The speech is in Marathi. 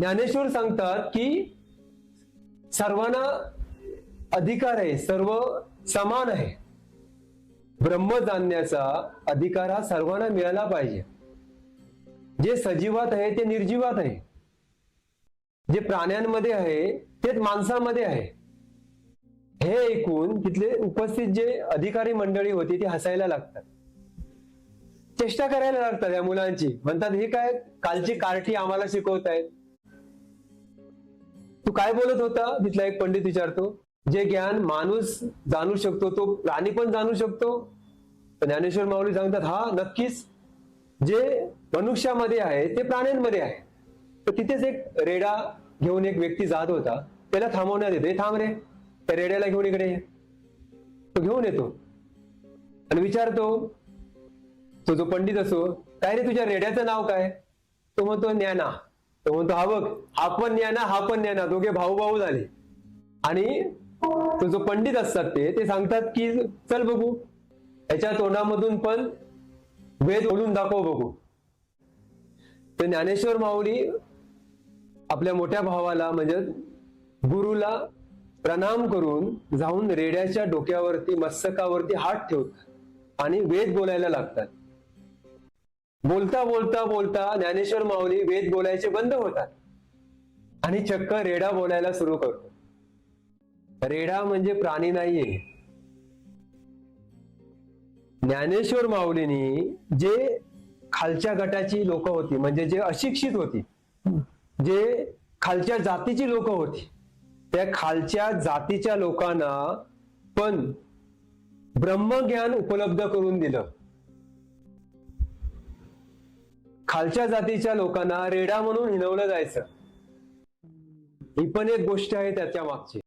ज्ञानेश्वर सांगतात की सर्वांना अधिकार आहे सर्व समान आहे. ब्रह्म जाणण्याचा अधिकार हा सर्वांना मिळाला पाहिजे. जे सजीवात आहे ते निर्जीवात आहे. जे प्राण्यांमध्ये आहे तेच माणसामध्ये आहे. हे ऐकून तिथले उपस्थित जे अधिकारी मंडळी होती ती हसायला लागतात. चेष्टा करायला लागतात या मुलांची. म्हणतात हे काय कालची कार्टी आम्हाला शिकवतायत? तू काय बोलत होता? तिथला एक पंडित विचारतो. जे ज्ञान माणूस जाणू शकतो तो प्राणी पण जाणू शकतो. ज्ञानेश्वर माऊली सांगतात हा नक्कीच. जे मनुष्यामध्ये आहे ते प्राण्यांमध्ये आहे. तर तिथेच एक रेडा घेऊन एक व्यक्ती जात होता. त्याला थांबवण्यात येते. थांब रे. त्या रेड्याला घेऊन इकडे ये." तो घेऊन येतो. आणि विचारतो तो जो पंडित असो काय रे तुझ्या रेड्याचं नाव काय? तो म्हणतो ज्ञाना. तो म्हणतो हा बघ हा पण ज्ञाना हा पण ज्ञाना दोघे भाऊ भाऊ झाले. आणि तो जो पंडित असतात ते ते सांगतात की चल बघू त्याच्या तोंडामधून पण वेद ओढून दाखव बघू. तर ज्ञानेश्वर माऊली आपल्या मोठ्या भावाला म्हणजे गुरुला प्रणाम करून जाऊन रेड्याच्या डोक्यावरती मस्तकावरती हात ठेवतात आणि वेद बोलायला लागतात. बोलता बोलता बोलता ज्ञानेश्वर माऊली वेद बोलायचे बंद होतात. आणि चक्क रेडा बोलायला सुरू करतो. रेडा म्हणजे प्राणी नाहीये. ज्ञानेश्वर माऊलीनी जे खालच्या गटाची लोक होती म्हणजे जे अशिक्षित होती जे खालच्या जातीची लोक होती त्या खालच्या जातीच्या लोकांना पण ब्रह्मज्ञान उपलब्ध करून दिलं. खालच्या जातीच्या लोकांना रेडा म्हणून हिणवलं जायचं. ही पण एक गोष्ट आहे त्याच्या मागची.